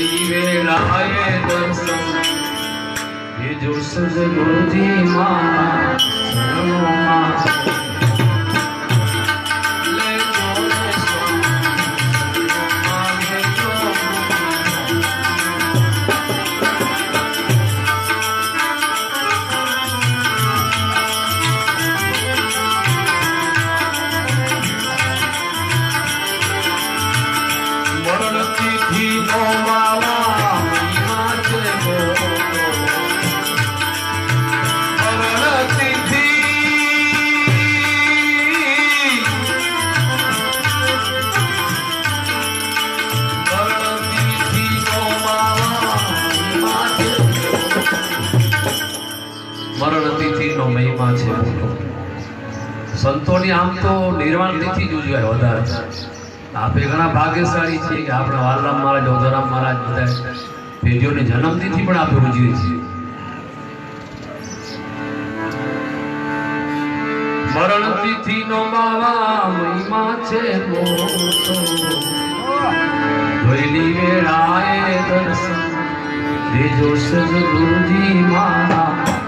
વેળાએ દર્શન. એ જો સજગુરુજી માં મરણ તિથિનો મહિમા છે. સંતોની આમ તો નિર્વાણ તિથિ જ ઉજવાય વધારે. આપણે ઘણા ભાગ્યશાળી છીએ કે આપણા વાલરામ મહારાજ ઓધરામ મહારાજ બધા પેઢીઓની જન્મતિથિ પણ આપણે ઉજવીએ છીએ. મરણ તિથિ નો માવા મહિમા છે જોઈલી વેળાએ દર્શન. દેજો સદગુરુજી મારા.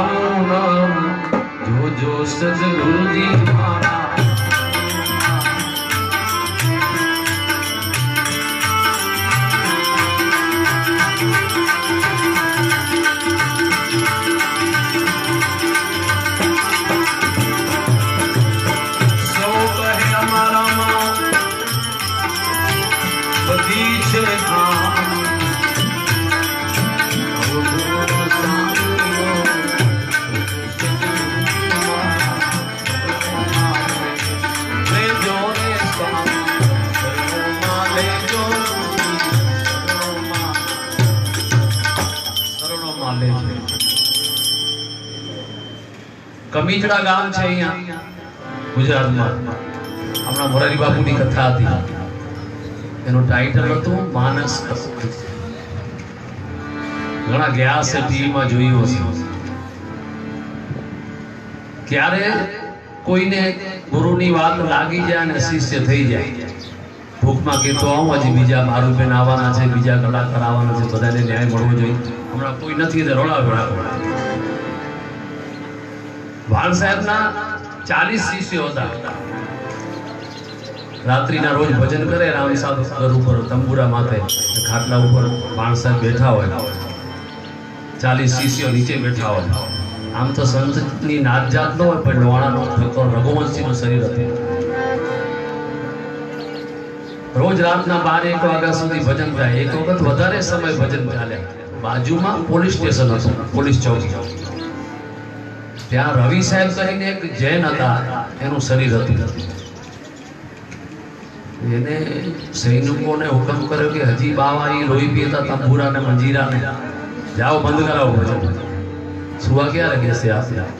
અવગુણ સામું જોજો સદગુરુજી મારા શરણોમાં છે. કમીચડા ગામ છે અહીંયા, ગુજરાતમાં. આપણા મોરારી બાપુની કથા હતી. એનું ટાઇટલ હતું માનસ ઘણા ગયા છે ટીવીમાં જોયું હશે. ક્યારે કોઈને ગુરુની વાત લાગી જાય અને શિષ્ય થઈ જાય. ભૂખમાં કહેતો આવું, હજી બીજા મારું બેન આવવાના છે, બીજા કલાકાર આવવાના છે, બધાને ન્યાય મળવો જોઈએ. હમણાં કોઈ નથી તે રોડા રોડા ભાણ સાહેબના ચાલીસ શિષ્યો હતા. રાત્રિના રોજ ભજન કરે, રામ સાધુ ઘર ઉપર, તંબુરા માથે ખાટલા ઉપર ભાણ સાહેબ બેઠા હોય. ચાલીસ શિષ્યો નીચે બેઠા હોય. આમ તો સંતની નાત જાત ન હોય, પણ લોહાણાનો ઠક્કર રઘુવંશીનું શરીર હતું. રોજ રાતના બાર એક વાગ્યા સુધી ભજન થાય. એક વખત વધારે સમય ભજન ચાલે. બાજુમાં પોલીસ સ્ટેશન હતું. પોલીસ ચોક. ત્યાં રવિ સાહેબ કરીને એક જૈન હતા. એનું શરીર હતું. એને સૈનિકોને હુકમ કર્યો કે હજી બાવા એ લોહી પીતા તંબુરા ને મંજીરા ને જાઓ બંધ કરાવો સુવા ક્યારે બેસે આપ્યા